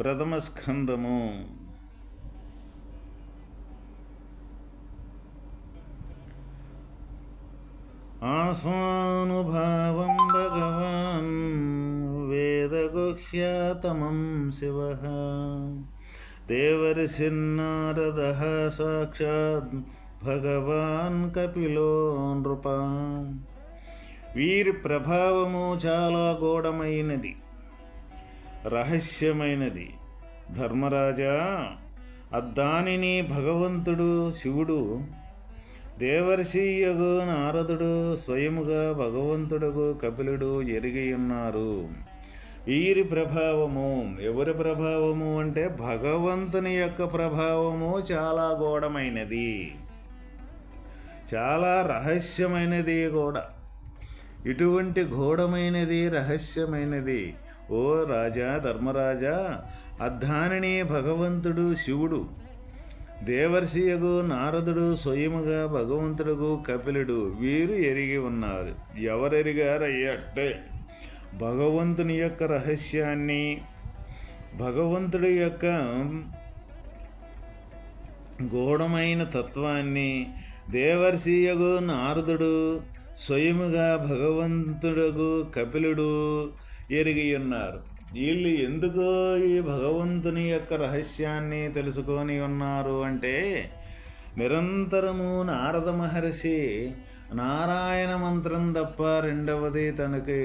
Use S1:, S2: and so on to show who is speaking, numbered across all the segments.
S1: ప్రథమ స్కందము. ఆస్వానుభావం భగవాన్ వేదగుహ్యాతమం శివ. దేవర్షిన్నారద సాక్షాత్ భగవాన్ కపిలో నృప. వీరి ప్రభావము చాలా గూఢమైనది. రహస్యమైనది. ధర్మరాజా అద్దానిని భగవంతుడు శివుడు దేవర్షియగు నారదుడు స్వయముగా భగవంతుడుగు కపిలుడు ఎరిగి ఉన్నారు. వీరి ప్రభావము ఎవరి ప్రభావము అంటే భగవంతుని యొక్క ప్రభావము చాలా గోడమైనది చాలా రహస్యమైనది కూడా. ఇటువంటి ఘోడమైనది రహస్యమైనది ఓ రాజా ధర్మరాజా అద్ధానిని భగవంతుడు శివుడు. దేవర్షియగు నారదుడు స్వయముగా భగవంతుడుగు కపిలుడు వీరు ఎరిగి ఉన్నారు. ఎవరెరిగారయ్యట్టే? భగవంతుని యొక్క రహస్యాన్ని భగవంతుడి యొక్క గూఢమైన తత్వాన్ని దేవర్షియగు నారదుడు స్వయముగా భగవంతుడుగు కపిలుడు ఎరిగి ఉన్నారు వీళ్ళు ఎందుకో ఈ భగవంతుని యొక్క రహస్యాన్ని తెలుసుకొని ఉన్నారు అంటే నిరంతరము నారద మహర్షి నారాయణ మంత్రం తప్ప రెండవది తనకి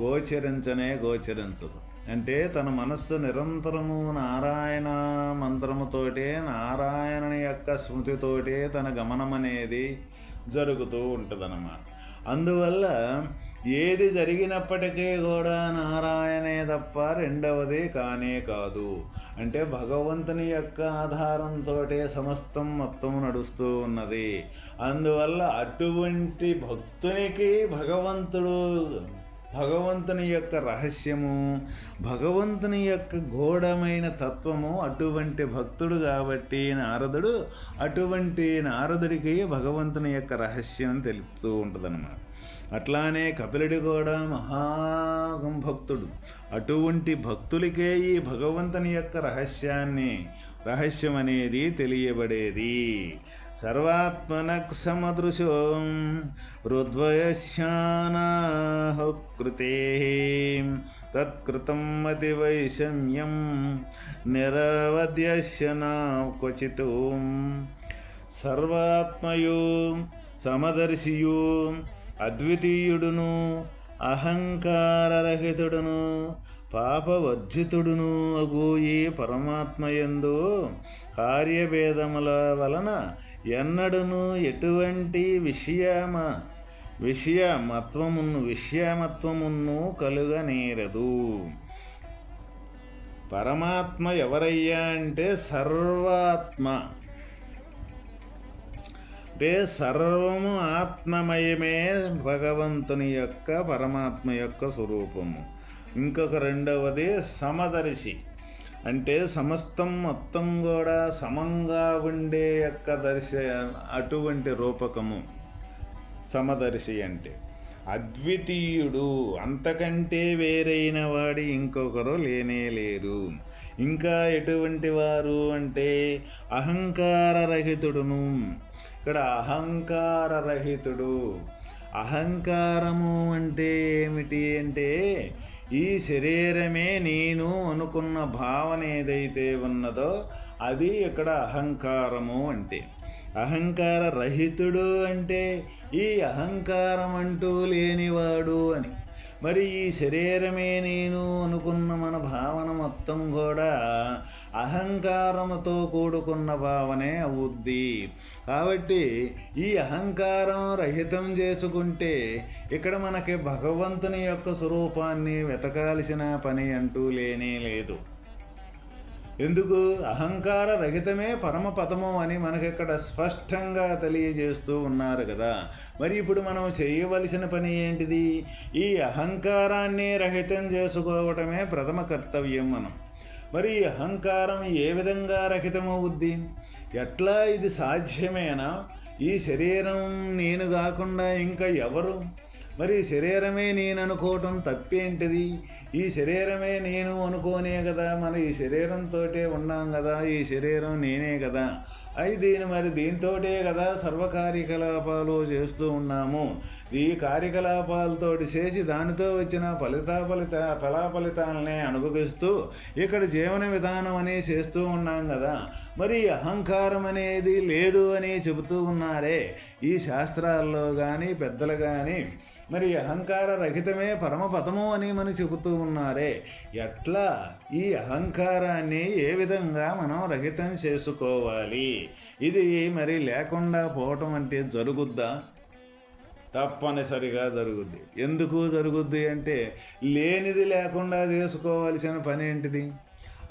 S1: గోచరించనే గోచరించదు. అంటే తన మనస్సు నిరంతరము నారాయణ మంత్రముతోటే నారాయణని యొక్క స్మృతితోటే తన గమనం అనేది జరుగుతూ ఉంటుందన్నమాట. అందువల్ల ఏది జరిగినప్పటికీ కూడా నారాయణే తప్ప రెండవది కానే కాదు. అంటే భగవంతుని యొక్క ఆధారంతో సమస్తం మొత్తం నడుస్తూ ఉన్నది. అందువల్ల అటువంటి భక్తునికి భగవంతుడు భగవంతుని యొక్క రహస్యము భగవంతుని యొక్క ఘోడమైన తత్వము అటువంటి భక్తుడు కాబట్టి నారదుడు అటువంటి నారదుడికి భగవంతుని యొక్క రహస్యం తెలుపుతూ ఉంటుందన్నమాట. అట్లానే కపిలుడి కూడా మహాగం భక్తుడు. అటువంటి భక్తులకే ఈ భగవంతుని యొక్క రహస్యాన్ని రహస్యం అనేది తెలియబడేది. సర్వాత్మన సమదృశో రుద్వయశానాహృతే తత్కృతం అతివైషమ్యం నిరవద్యస్య నా క్వచిత్. సర్వాత్మయు సమదర్శియు అద్వితీయుడును అహంకారరహితుడును పాపవర్జితుడును అగు ఈ పరమాత్మయందు కార్యభేదముల వలన ఎన్నడును ఎటువంటి విషయమ విషయమత్వమును విషయమత్వమును కలుగనేరదు. పరమాత్మ ఎవరయ్యా అంటే సర్వాత్మ. అంటే సర్వము ఆత్మమయమే భగవంతుని యొక్క పరమాత్మ యొక్క స్వరూపము. ఇంకొక రెండవది సమదర్శి. అంటే సమస్తం మొత్తం కూడా సమంగా ఉండే యొక్క దర్శ అటువంటి రూపకము సమదర్శి అంటే. అద్వితీయుడు అంతకంటే వేరైన వాడి ఇంకొకరు లేనే లేరు. ఇంకా ఎటువంటి వారు అంటే అహంకారరహితుడును. ఇక్కడ అహంకారరహితుడు. అహంకారము అంటే ఏమిటి అంటే ఈ శరీరమే నేను అనుకున్న భావన ఏదైతే ఉన్నదో అది ఇక్కడ అహంకారము అంటే. అహంకార రహితుడు అంటే ఈ అహంకారం అంటూ లేనివాడు అని. మరి ఈ శరీరమే నేను అనుకున్న మన భావన మొత్తం కూడా అహంకారముతో కూడుకున్న భావనే అవుద్ది. కాబట్టి ఈ అహంకారం రహితం చేసుకుంటే ఇక్కడ మనకి భగవంతుని యొక్క స్వరూపాన్ని వెతకాల్సిన పని అంటూ లేనే లేదు. ఎందుకు? అహంకార రహితమే పరమ పదము అని మనకిక్కడ స్పష్టంగా తెలియజేస్తూ ఉన్నారు కదా. మరి ఇప్పుడు మనం చేయవలసిన పని ఏంటిది? ఈ అహంకారాన్ని రహితం చేసుకోవటమే ప్రథమ కర్తవ్యం మనం. మరి ఈ అహంకారం ఏ విధంగా రహితమవుద్ది ఎట్లా ఇది సాధ్యమేనా? ఈ శరీరం నేను కాకుండా ఇంకా ఎవరు? మరి శరీరమే నేను అనుకోవటం తప్పేంటిది? ఈ శరీరమే నేను అనుకోనే కదా మన ఈ శరీరంతో ఉన్నాం కదా ఈ శరీరం నేనే కదా. అయి దీని మరి దీంతోటే కదా సర్వ కార్యకలాపాలు చేస్తూ ఉన్నాము. ఈ కార్యకలాపాలతోటి చేసి దానితో వచ్చిన ఫలిత ఫలిత ఫలాఫలితాలనే అనుభవిస్తూ ఇక్కడ జీవన విధానం అని చేస్తూ ఉన్నాం కదా. మరి అహంకారం అనేది లేదు అని చెబుతూ ఉన్నారే. ఈ శాస్త్రాల్లో కానీ పెద్దలు కానీ మరి అహంకార రహితమే పరమపదము అని మనం చెబుతూ ఉన్నారే. ఎట్లా? ఈ అహంకారాన్ని ఏ విధంగా మనం రహితం చేసుకోవాలి? ఇది మరి లేకుండా పోవటం అంటే జరుగుద్దా? తప్పనిసరిగా జరుగుద్ది. ఎందుకు జరుగుద్ది అంటే లేనిది లేకుండా చేసుకోవాల్సిన పని ఏంటిది?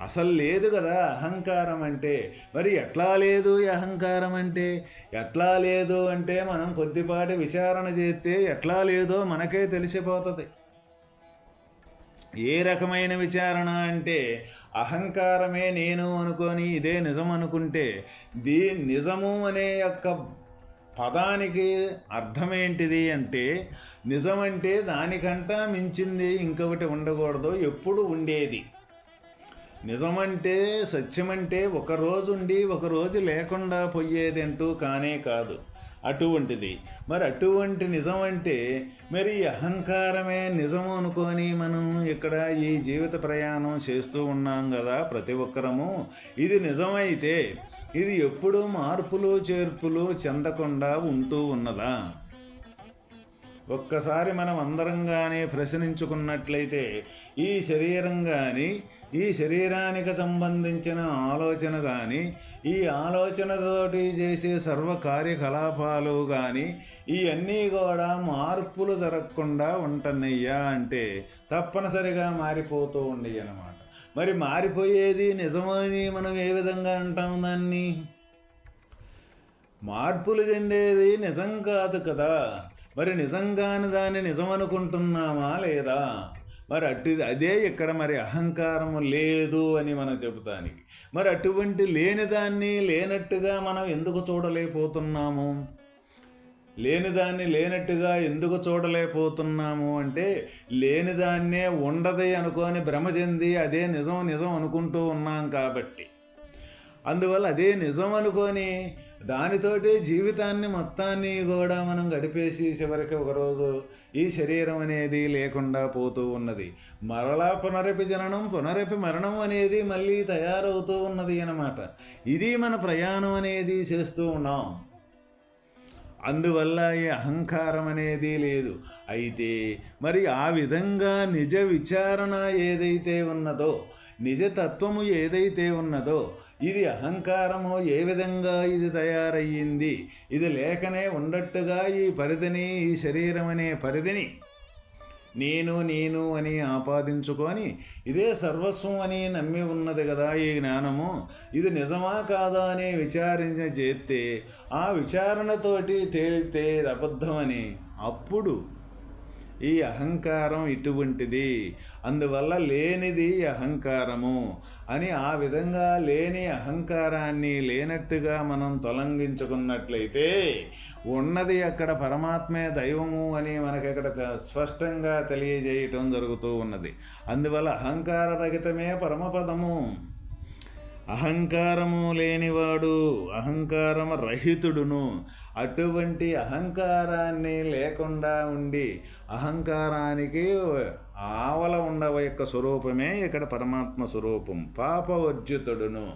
S1: అసలు లేదు కదా అహంకారం అంటే. మరి ఎట్లా లేదు ఈ అహంకారం అంటే? ఎట్లా లేదు అంటే మనం కొద్దిపాటి విచారణ చేస్తే ఎట్లా లేదో మనకే తెలిసిపోతుంది. ఏ రకమైన విచారణ అంటే అహంకారమే నేను అనుకొని ఇదే నిజం అనుకుంటే దీ నిజము అనే యొక్క పదానికి అర్థమేంటిది అంటే నిజమంటే దానికంటా మించింది ఇంకొకటి ఉండకూడదు ఎప్పుడు ఉండేది. నిజమంటే సత్యమంటే ఒక రోజు ఉండి ఒకరోజు లేకుండా పోయేదంటూ కానే కాదు. అటువంటిది. మరి అటువంటి నిజం అంటే మరి అహంకారమే నిజము అనుకొని మనం ఇక్కడ ఈ జీవిత ప్రయాణం చేస్తూ ఉన్నాం కదా ప్రతి ఒక్కరము. ఇది నిజమైతే ఇది ఎప్పుడూ మార్పులు చేర్పులు చెందకుండా ఉంటూ ఉన్నదా? ఒక్కసారి మనం అందరం కానీ ప్రశ్నించుకున్నట్లయితే ఈ శరీరం కానీ ఈ శరీరానికి సంబంధించిన ఆలోచన కానీ ఈ ఆలోచనతోటి చేసే సర్వ కార్యకలాపాలు కానీ ఇవన్నీ కూడా మార్పులు జరగకుండా ఉంటున్నాయ్యా అంటే తప్పనిసరిగా మారిపోతూ ఉండి అనమాట మరి మారిపోయేది నిజమని మనం ఏ విధంగా అంటాం దాన్ని? మార్పులు చెందేది నిజం కాదు కదా. మరి నిజంగాని దాన్ని నిజమనుకుంటున్నామా లేదా? మరి అటు అదే ఇక్కడ మరి అహంకారం లేదు అని మనం చెబుతానికి. మరి అటువంటి లేని దాన్ని లేనట్టుగా మనం ఎందుకు చూడలేకపోతున్నాము? లేని దాన్ని లేనట్టుగా ఎందుకు చూడలేకపోతున్నాము అంటే లేని దాన్నే ఉండదు అనుకొని భ్రమ చెంది అదే నిజం నిజం అనుకుంటూ ఉన్నాం కాబట్టి. అందువల్ల అదే నిజం అనుకొని దానితోటి జీవితాన్ని మొత్తాన్ని కూడా మనం గడిపేసి చివరికి ఒకరోజు ఈ శరీరం అనేది లేకుండా పోతూ ఉన్నది. మరలా పునరపి జననం పునరపి మరణం అనేది మళ్ళీ తయారవుతూ ఉన్నది అనమాట ఇది మన ప్రయాణం అనేది చేస్తూ ఉన్నాం. అందువల్ల ఈ అహంకారం అనేది లేదు. అయితే మరి ఆ విధంగా నిజ విచారణ ఏదైతే ఉన్నదో నిజతత్వము ఏదైతే ఉన్నదో ఇది అహంకారము ఏ విధంగా ఇది తయారయ్యింది? ఇది లేకనే ఉండట్టుగా ఈ పరిధిని ఈ శరీరం అనే పరిధిని నేను నేను అని ఆపాదించుకొని ఇదే సర్వస్వం అని నమ్మి ఉన్నది కదా ఈ జ్ఞానము. ఇది నిజమా కాదా అని విచారించ చేస్తే ఆ విచారణతోటి తేలితే అబద్ధమని అప్పుడు ఈ అహంకారం ఇటువంటిది. అందువల్ల లేనిది అహంకారము అని ఆ విధంగా లేని అహంకారాన్ని లేనట్టుగా మనం తొలగించుకున్నట్లయితే ఉన్నది అక్కడ పరమాత్మే దైవము అని మనకి అక్కడ స్పష్టంగా తెలియజేయటం జరుగుతూ ఉన్నది. అందువల్ల అహంకార రహితమే పరమపదము. అహంకారము లేనివాడు అహంకారము రహితుడును అటువంటి అహంకారాన్ని లేకుండా ఉండి అహంకారానికి ఆవల ఉండవ యొక్క స్వరూపమే ఇక్కడ పరమాత్మ స్వరూపం. పాపవర్జితుడును.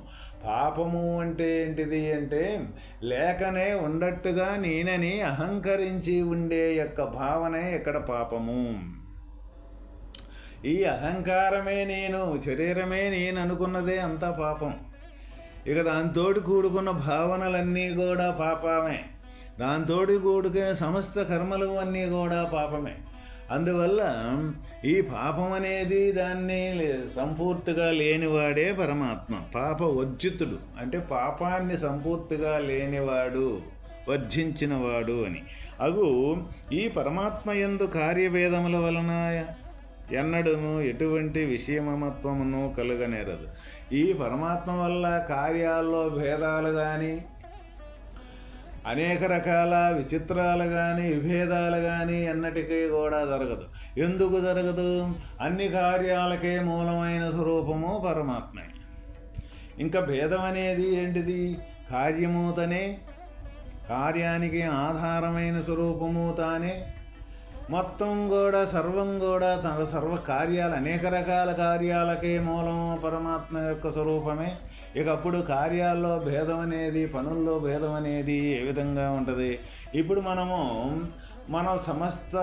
S1: పాపము అంటే ఏంటిది అంటే లేకనే ఉండట్టుగా నేనని అహంకరించి ఉండే యొక్క భావనే ఇక్కడ పాపము. ఈ అహంకారమే నేను శరీరమే నేను అనుకున్నదే అంతా పాపం. ఇక దాంతో కూడుకున్న భావనలన్నీ కూడా పాపమే. దాంతో కూడుకునే సమస్త కర్మలు అన్నీ కూడా పాపమే. అందువల్ల ఈ పాపం అనేది దాన్ని లే- సంపూర్తిగా లేనివాడే పరమాత్మ పాప వర్జితుడు. అంటే పాపాన్ని సంపూర్తిగా లేనివాడు వర్జించినవాడు అని. అగు ఈ పరమాత్మ ఎందు కార్యభేదముల వలన ఎన్నడూను ఎటువంటి విషయమత్వమును కలుగనేరదు. ఈ పరమాత్మ వల్ల కార్యాల్లో భేదాలు కానీ అనేక రకాల విచిత్రాలు కానీ విభేదాలు కానీ ఎన్నటికీ కూడా జరగదు. ఎందుకు జరగదు? అన్ని కార్యాలకే మూలమైన స్వరూపము పరమాత్మే. ఇంకా భేదం అనేది ఏంటిది? కార్యము తనే కార్యానికి ఆధారమైన స్వరూపము తానే మొత్తం కూడా సర్వం కూడా తన సర్వ కార్యాలు అనేక రకాల కార్యాలకే మూలం పరమాత్మ యొక్క స్వరూపమే. ఇక అప్పుడు కార్యాల్లో భేదం అనేది పనుల్లో భేదం అనేది ఏ విధంగా ఉంటుంది? ఇప్పుడు మనము మన సమస్త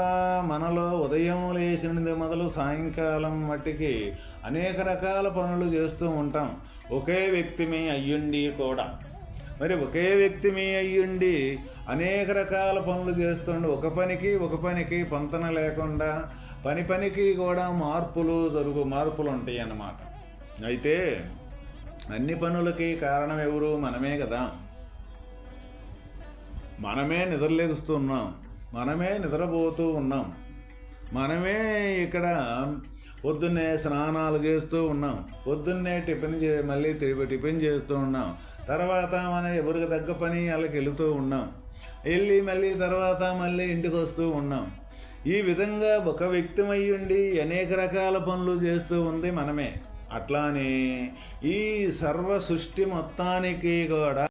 S1: మనలో ఉదయం లేచినది మొదలు సాయంకాలం మట్టికి అనేక రకాల పనులు చేస్తూ ఉంటాం. ఒకే వ్యక్తిమే అయ్యుండి కూడా. మరి ఒకే వ్యక్తి మీ అయ్యుండి అనేక రకాల పనులు చేస్తుండే. ఒక పనికి ఒక పనికి పొంతన లేకుండా పని పనికి కూడా మార్పులు జరుగు మార్పులు ఉంటాయి అన్నమాట. అయితే అన్ని పనులకి కారణం ఎవరు? మనమే కదా. మనమే నిద్రలేగుస్తున్నాం మనమే నిద్రపోతూ ఉన్నాం. మనమే ఇక్కడ పొద్దున్నే స్నానాలు చేస్తూ ఉన్నాం. పొద్దున్నే టిఫిన్ చే మళ్ళీ టిఫిన్ చేస్తూ ఉన్నాం. తర్వాత మన ఎవరికి తగ్గ పని వాళ్ళకి వెళుతూ ఉన్నాం. వెళ్ళి మళ్ళీ తర్వాత మళ్ళీ ఇంటికి వస్తూ ఉన్నాం. ఈ విధంగా ఒక వ్యక్తిమై ఉండి అనేక రకాల పనులు చేస్తూ ఉంది మనమే. అట్లానే ఈ సర్వ సృష్టి మొత్తానికి కూడా